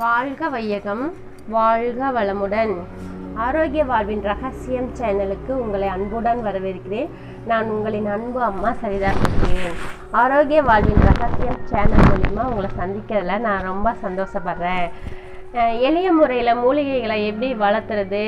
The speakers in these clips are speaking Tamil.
வாழ்க வையகம் வாழ்க வளமுடன். ஆரோக்கிய வாழ்வின் ரகசியம் சேனலுக்கு உங்களை அன்புடன் வரவேற்கிறேன். நான் உங்களின் அன்பு அம்மா சரிதா பேசுகிறேன். ஆரோக்கிய வாழ்வின் ரகசியம் சேனல் மூலிமா உங்களை சந்திக்கிறதுல நான் ரொம்ப சந்தோஷப்படுறேன். எளிய முறையில் மூலிகைகளை எப்படி வளர்த்துறது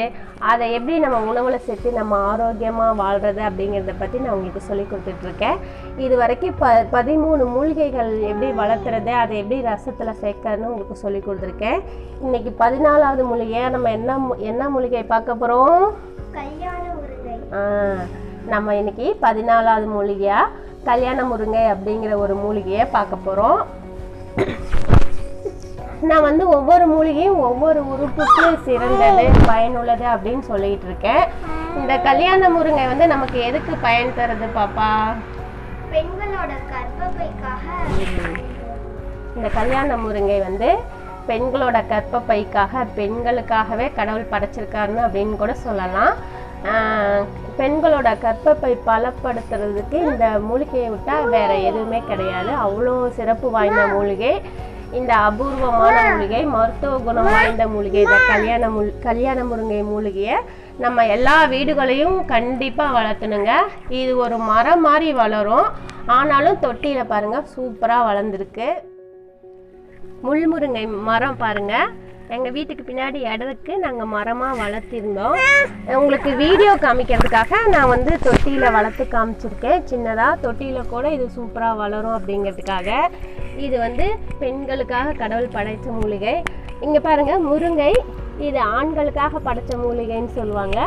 அதை எப்படி நம்ம உணவில் சேர்த்து நம்ம ஆரோக்கியமாக வாழ்கிறது அப்படிங்கிறத பற்றி நான் உங்களுக்கு சொல்லி கொடுத்துட்ருக்கேன். இது வரைக்கும் ப பதிமூணு மூலிகைகள் எப்படி வளர்த்துறது அதை எப்படி ரசத்தில் சேர்க்கறதுன்னு உங்களுக்கு சொல்லி கொடுத்துருக்கேன். இன்றைக்கி பதினாலாவது மூலிகையாக நம்ம என்ன என்ன மூலிகை பார்க்க போகிறோம் நம்ம இன்னைக்கு பதினாலாவது மூலிகையாக கல்யாண முருங்கை அப்படிங்கிற ஒரு மூலிகையை பார்க்க போகிறோம் நான் வந்து ஒவ்வொரு மூலிகையும் ஒவ்வொரு உறுப்புக்கு சிறந்தது பயனுள்ளது அப்படின்னு சொல்லிட்டு இருக்கேன். இந்த கல்யாண முருங்கை வந்து நமக்கு எதுக்கு பயன் தருது பாப்பா? பெண்களோட கர்ப்பப்பைக்காக. இந்த கல்யாண முருங்கை வந்து பெண்களோட கர்ப்பப்பைக்காக பெண்களுக்காகவே கடவுள் படைச்சிருக்காருன்னு அப்படின்னு கூட சொல்லலாம். பெண்களோட கர்ப்பப்பை பலப்படுத்துறதுக்கு இந்த மூலிகையை விட்டால் வேற எதுவுமே கிடையாது. அவ்வளோ சிறப்பு வாய்ந்த மூலிகை. இந்த அபூர்வமான மூலிகை மருத்துவ குணம் வாய்ந்த மூலிகை இந்த கல்யாண முல் கல்யாண முருங்கை மூலிகையை நம்ம எல்லா வீடுகளையும் கண்டிப்பாக வளர்த்தணுங்க. இது ஒரு மரம் மாதிரி வளரும். ஆனாலும் தொட்டியில் பாருங்கள் சூப்பராக வளர்ந்துருக்கு. முள்முருங்கை மரம் பாருங்க. எங்கள் வீட்டுக்கு பின்னாடி இடத்துக்கு நாங்கள் மரமாக வளர்த்திருந்தோம். உங்களுக்கு வீடியோ காமிக்கிறதுக்காக நான் வந்து தொட்டியில் வளர்த்து காமிச்சிருக்கேன். சின்னதாக தொட்டியில் கூட இது சூப்பராக வளரும் அப்படிங்கிறதுக்காக. இது வந்து பெண்களுக்காக கடவுள் படைத்த மூலிகை. இங்கே பாருங்கள் முருங்கை. இது ஆண்களுக்காக படைச்ச மூலிகைன்னு சொல்லுவாங்க.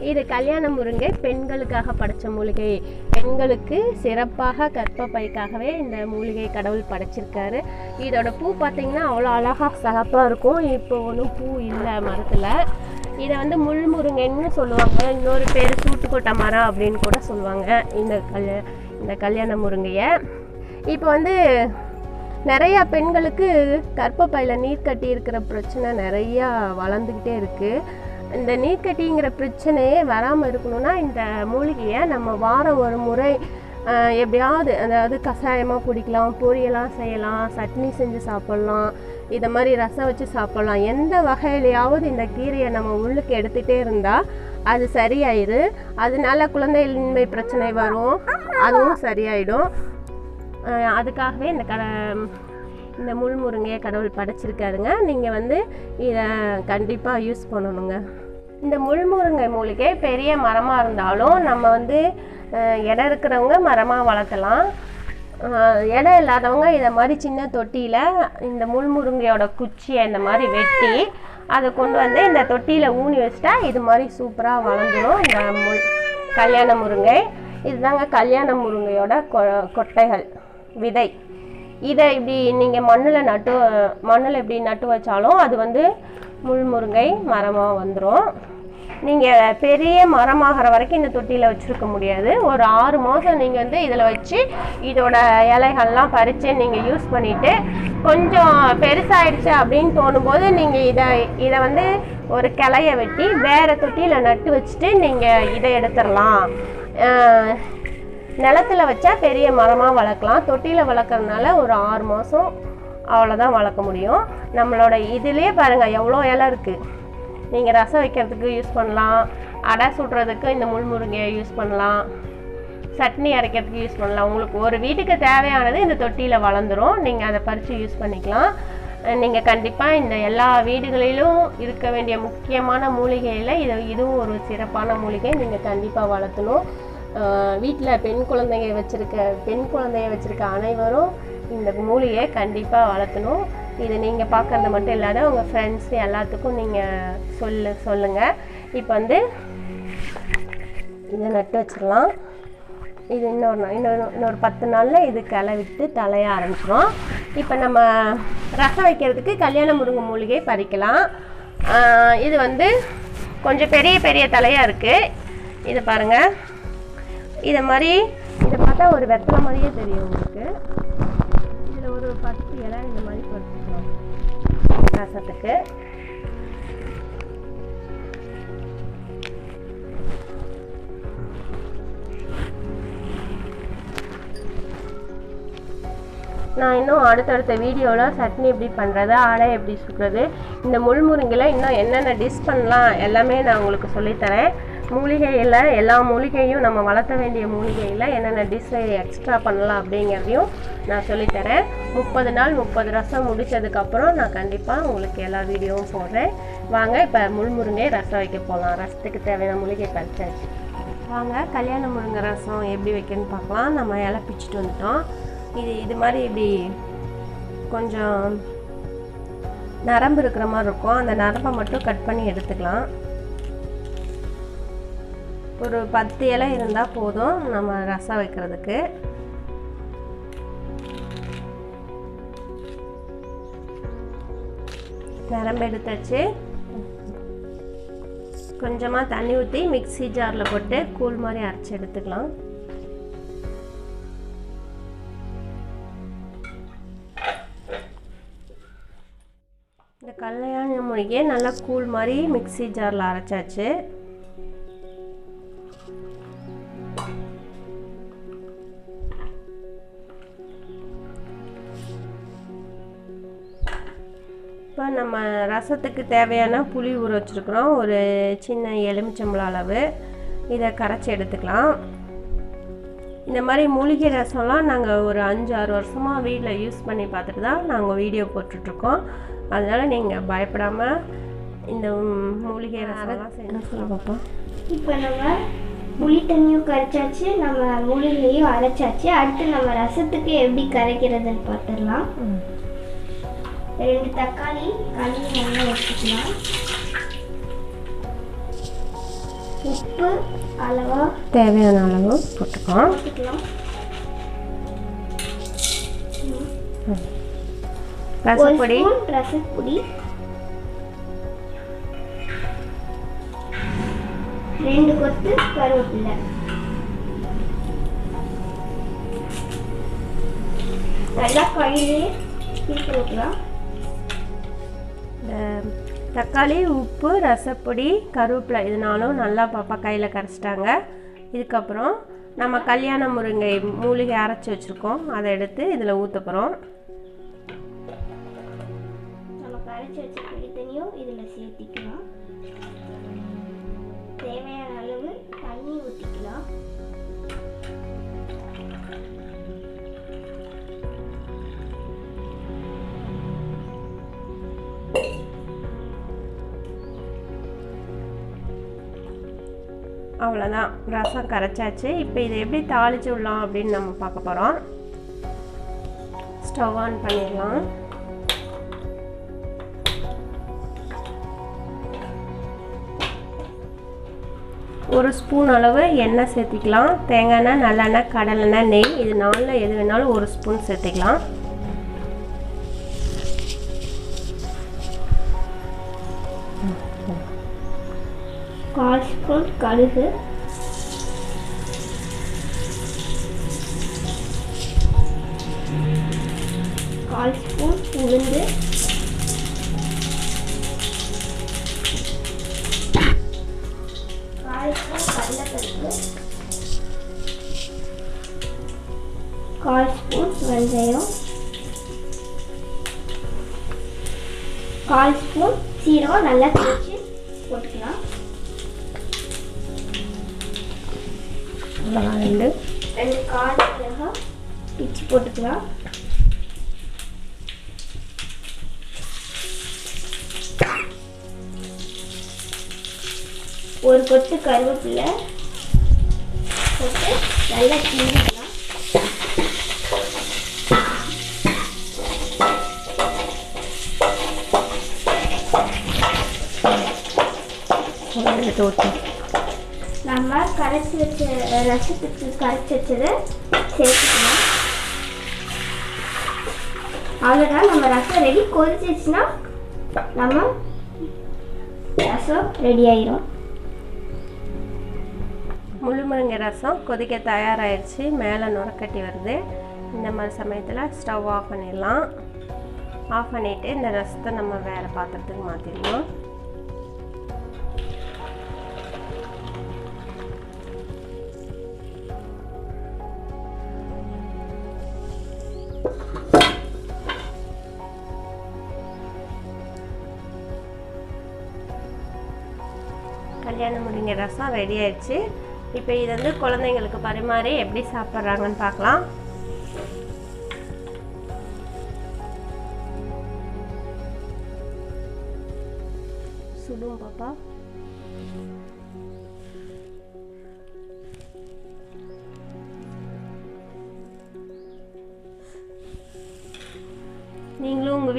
இது கல்யாண முருங்கை பெண்களுக்காக படைச்ச மூலிகை. பெண்களுக்கு சிறப்பாக கற்பப்பைக்காகவே இந்த மூலிகை கடவுள் படைச்சிருக்காரு. இதோட பூ பார்த்தீங்கன்னா அவ்வளோ அழகாக சிறப்பாக இருக்கும். இப்போ ஒன்றும் பூ இல்லை மரத்தில். இதை வந்து முள் முருங்கைன்னு சொல்லுவாங்க. இன்னொரு பேர் சூட்டுக்கொட்டை மரம் அப்படின்னு கூட சொல்லுவாங்க. இந்த கல்ய இந்த கல்யாண முருங்கையை. இப்போ வந்து நிறையா பெண்களுக்கு கர்ப்பப்பையில் நீர்க்கட்டி இருக்கிற பிரச்சனை நிறையா வளர்ந்துக்கிட்டே இருக்குது இந்த நீர்க்கட்டிங்கிற பிரச்சனையே வராமல் இருக்கணும்னா இந்த மூலிகையை நம்ம வாரம் ஒரு முறை எப்படியாவது அதாவது கஷாயமாக குடிக்கலாம் பொரியலாம் செய்யலாம் சட்னி செஞ்சு சாப்பிட்லாம் இதை மாதிரி ரசம் வச்சு சாப்பிட்லாம். எந்த வகையிலையாவது இந்த கீரையை நம்ம உள்ளுக்கு எடுத்துகிட்டே இருந்தால் அது சரியாயிரு. அதனால குழந்தையின்மை பிரச்சனை வரும். அதுவும் சரியாயிடும். அதுக்காகவே இந்த க இந்த முள் முருங்கையை கடவுள் படைச்சிருக்காருங்க. நீங்கள் வந்து இதை கண்டிப்பாக யூஸ் பண்ணணுங்க. இந்த முள்முருங்கை மூலிகை பெரிய மரமாக இருந்தாலும் நம்ம வந்து இடம் இருக்கிறவங்க மரமாக வளர்த்தலாம் இடம் இல்லாதவங்க இதை மாதிரி சின்ன தொட்டியில் இந்த முள்முருங்கையோட குச்சியை இந்த மாதிரி வெட்டி அதை கொண்டு வந்து இந்த தொட்டியில் ஊனி வச்சுட்டா இது மாதிரி சூப்பராக வளர்ந்துடும் இந்த முள் கல்யாண முருங்கை. இதுதாங்க கல்யாண முருங்கையோட கொ கொட்டைகள். விதை. இதை இப்படி நீங்கள் மண்ணில் நட்டு மண்ணில் இப்படி நட்டு வச்சாலும் அது வந்து முள்முருங்கை மரமாக வந்துடும் நீங்கள் பெரிய மரமாகிற வரைக்கும் இந்த தொட்டியில் வச்சுருக்க முடியாது. ஒரு ஆறு மாதம் நீங்கள் வந்து இதில் வச்சு இதோட இலைகள்லாம் பறித்து நீங்கள் யூஸ் பண்ணிவிட்டு கொஞ்சம் பெருசாயிடுச்சு அப்படின்னு தோணும்போது நீங்கள் இதை இதை வந்து ஒரு கிளைய வெட்டி வேறு தொட்டியில் நட்டு வச்சுட்டு நீங்கள் இதை எடுத்துடலாம். நிலத்துல வச்சா பெரிய மரமாக வளர்க்கலாம். தொட்டியில் வளர்க்குறதுனால ஒரு ஆறு மாதம் அவ்வளோதான் வளர்க்க முடியும். நம்மளோட இதுலேயே பாருங்கள் எவ்வளோ இலை இருக்குது நீங்கள் ரசம் வைக்கிறதுக்கு யூஸ் பண்ணலாம். அடை சுடுறதுக்கு இந்த முள்முருங்கையை யூஸ் பண்ணலாம். சட்னி அரைக்கிறதுக்கு யூஸ் பண்ணலாம். உங்களுக்கு ஒரு வீட்டுக்கு தேவையானது இந்த தொட்டியில் வளர்ந்துரும். நீங்கள் அதை பறித்து யூஸ் பண்ணிக்கலாம். நீங்கள் கண்டிப்பாக இந்த எல்லா வீடுகளிலும் இருக்க வேண்டிய முக்கியமான மூலிகையில் இது இதுவும் ஒரு சிறப்பான மூலிகை. நீங்கள் கண்டிப்பாக வளர்த்தணும். வீட்டில் பெண் குழந்தைங்க வச்சுருக்க பெண் குழந்தைய வச்சுருக்க அனைவரும் இந்த மூலிகையை கண்டிப்பாக வளர்த்தணும் இது நீங்கள் பார்க்குறது மட்டும் இல்லாத உங்கள் ஃப்ரெண்ட்ஸ் எல்லாத்துக்கும் நீங்கள் சொல்லு சொல்லுங்கள் இப்போ வந்து இதை நட்டு வச்சிடலாம். இது இன்னொரு நாள் இன்னொரு இன்னொரு பத்து நாளில் இது களை விட்டு தலைய ஆரம்பிச்சிடும் இப்போ நம்ம ரசம் வைக்கிறதுக்கு கல்யாண முருங்கை மூலிகை பறிக்கலாம். இது வந்து கொஞ்சம் பெரிய பெரிய தலையாக இருக்குது இது பாருங்கள் இதை மாதிரி இதை பார்த்தா ஒரு வெத்தலை மாதிரியே தெரியும் உங்களுக்கு. இதில் ஒரு பத்து இலை இந்த மாதிரி குறைச்சிக்கலாம் ரசத்துக்கு. நான் இன்னும் அடுத்தடுத்த வீடியோவில் சட்னி எப்படி பண்ணுறது ஆடை எப்படி சுடுறது இந்த முள்முருங்கையில் இன்னும் என்னென்ன டிஷ் பண்ணலாம் எல்லாமே நான் உங்களுக்கு சொல்லித்தரேன். மூலிகையில் எல்லா மூலிகையும் நம்ம வளர்த்த வேண்டிய மூலிகையில் என்னென்ன டிஷ் எக்ஸ்ட்ரா பண்ணலாம் அப்படிங்கிறதையும் நான் சொல்லித்தரேன். முப்பது நாள் முப்பது ரசம் முடித்ததுக்கப்புறம் நான் கண்டிப்பாக உங்களுக்கு எல்லா வீடியோவும் போடுறேன். வாங்க இப்போ முள்முருங்கை ரசம் வைக்க போகலாம் ரசத்துக்கு தேவையான மூலிகை கழிச்சாச்சு வாங்க கல்யாண முருங்கை ரசம் எப்படி வைக்கணும்னு பார்க்கலாம். நம்ம இலை பிச்சுட்டு வந்துட்டோம். இது இது மாதிரி இப்படி கொஞ்சம் நரம்பு இருக்கிற மாதிரி இருக்கும். அந்த நரம்பை மட்டும் கட் பண்ணி எடுத்துக்கலாம். ஒரு பத்து இலை இருந்தால் போதும் நம்ம ரசம் வைக்கிறதுக்கு. நிரம்ப எடுத்தாச்சு. கொஞ்சமாக தண்ணி ஊற்றி மிக்ஸி ஜாரில் போட்டு கூழ் மாதிரி அரைச்சி எடுத்துக்கலாம். இந்த கல்யாண மூலிகையை நல்லா கூழ் மாதிரி மிக்ஸி ஜாரில் அரைச்சாச்சு. நம்ம ரசத்துக்கு தேவையான புளி ஊற வச்சுருக்குறோம். ஒரு சின்ன எலுமிச்சம்பழம் அளவு. இதை கரைச்சி எடுத்துக்கலாம். இந்த மாதிரி மூலிகை ரசம்லாம் நாங்கள் ஒரு அஞ்சு ஆறு வருஷமாக வீட்டில் யூஸ் பண்ணி பார்த்துட்டு தான் நாங்கள் வீடியோ போட்டுட்ருக்கோம். அதனால் நீங்கள் பயப்படாமல் இந்த மூலிகை ரசம்லாம் செஞ்சு பாப்பா. இப்போ நம்ம புளி தண்ணியும் கரைச்சாச்சு நம்ம மூலிகையும் அரைச்சாச்சு. அடுத்து நம்ம ரசத்துக்கு எப்படி கரைக்கிறதுன்னு பார்த்துடலாம். ரெண்டு தக்காளி கழுவி நல்லா வச்சுக்கலாம். உப்பு அளவா. தேவையான அளவு போட்டுக்கலாம். ரசப்பொடி. ரசப்பொடி. ரெண்டு கொத்து கருவேப்பிலை. நல்லா இது பண்ணிக்கலாம் இந்த தக்காளி உப்பு ரசப்பொடி கருவேப்பிலை. இதனாலும் நல்லா பாப்பா கையில் கரைச்சிட்டாங்க. இதுக்கப்புறம் நம்ம கல்யாண முருங்கை மூலிகை அரைச்சி வச்சுருக்கோம். அதை எடுத்து இதில் ஊற்ற போகிறோம் நம்ம வச்ச இதில் சேர்த்திக்கலாம். தேவையான அளவு தண்ணி ஊற்றி அவ்வளோதான் ரசம் கரைச்சாச்சு. இப்போ இதை எப்படி தாளிச்சு விடலாம் அப்படின்னு நம்ம பார்க்க போகிறோம் ஸ்டவ் ஆன் பண்ணிடலாம். ஒரு ஸ்பூன் அளவு எண்ணெய் சேர்த்திக்கலாம். தேங்காய் எண்ணெய் நல்லெண்ணெய் கடலெண்ணெய் நெய் இது நாளில் எது வேணாலும் ஒரு ஸ்பூன் சேர்த்திக்கலாம். கால் ஸ்பூன் கடுகு. கால் ஸ்பூன் உளுந்து. கால் ஸ்பூன் கடலைப்பருப்பு. கால் ஸ்பூன் வெந்தயம். கால் ஸ்பூன் சீரகம் நல்லா அவ்வளோதான் ரெண்டு ரெண்டு கால் மிளகா பிச்சு போட்டுக்கலாம் ஒரு கொத்து கருவேப்பிலை போட்டு நல்லா கிண்டிக்கலாம் எடுத்து ஊற்றி நம்ம கரைச்சி வச்ச ரசத்துக்கு கரைச்சி வச்சதை சேர்த்துக்கலாம் அவ்வளோதான் நம்ம ரசம் ரெடி கொதிச்சிச்சுன்னா நம்ம ரசம் ரெடி ஆயிரும். முள்ளுமுருங்கை ரசம் கொதிக்க தயாராகிடுச்சு மேலே நுரக்கட்டி வருது. இந்த மாதிரி சமயத்தில் ஸ்டவ் ஆஃப் பண்ணிடலாம். ஆஃப் பண்ணிவிட்டு இந்த ரசத்தை நம்ம வேறு பாத்திரத்துக்கு மாற்றிடலாம் கல்யாணம் முருங்கை ரசம் ரெடி ஆயிடுச்சு. இப்போ இது வந்து குழந்தைங்களுக்கு பரிமாறி எப்படி சாப்பிட்றாங்கன்னு பார்க்கலாம். சுடும் பாப்பா.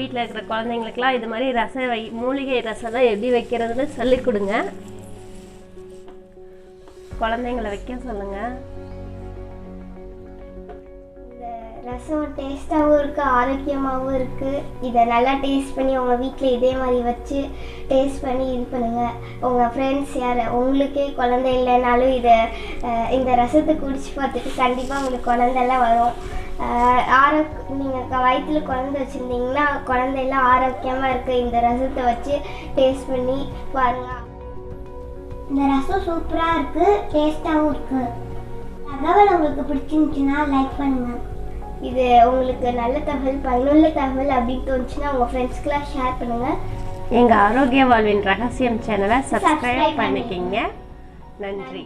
வீட்டில் இருக்கிற குழந்தைங்களுக்குலாம் இது மாதிரி ரசம் வை மூலிகை ரசம்லாம் எப்படி வைக்கிறதுன்னு சொல்லிக் கொடுங்க. குழந்தைங்கள வைக்க சொல்லுங்கள் இந்த ரசம் டேஸ்ட்டாகவும் இருக்குது ஆரோக்கியமாகவும் இருக்குது இதை நல்லா டேஸ்ட் பண்ணி உங்கள் வீட்டில் இதே மாதிரி வச்சு டேஸ்ட் பண்ணி இது பண்ணுங்கள் உங்கள் ஃப்ரெண்ட்ஸ் யார் உங்களுக்கே குழந்தை இல்லைனாலும் இதை இந்த ரசத்தை குடிச்சு பார்த்துட்டு கண்டிப்பாக உங்களுக்கு குழந்தைலாம் வரும். ஆரோக் நீங்கள் வயிற்றில் குழந்தை வச்சுருந்தீங்கன்னா குழந்தையெல்லாம் ஆரோக்கியமாக இருக்க. இந்த ரசத்தை வச்சு டேஸ்ட் பண்ணி பாருங்கள் இந்த ரசம் சூப்பராக இருக்குது டேஸ்ட்டாகவும் இருக்குது தகவல் உங்களுக்கு பிடிச்சிருந்துச்சுன்னா லைக் பண்ணுங்கள் இது உங்களுக்கு நல்ல தகவல் பயனுள்ள தகவல் அப்படின்னு தோணுச்சுன்னா உங்கள் ஃப்ரெண்ட்ஸ்க்கெலாம் ஷேர் பண்ணுங்கள் எங்கள் ஆரோக்கிய வாழ்வின் ரகசியம் சேனலை சப்ஸ்கிரைப் பண்ணிக்கிங்க. நன்றி.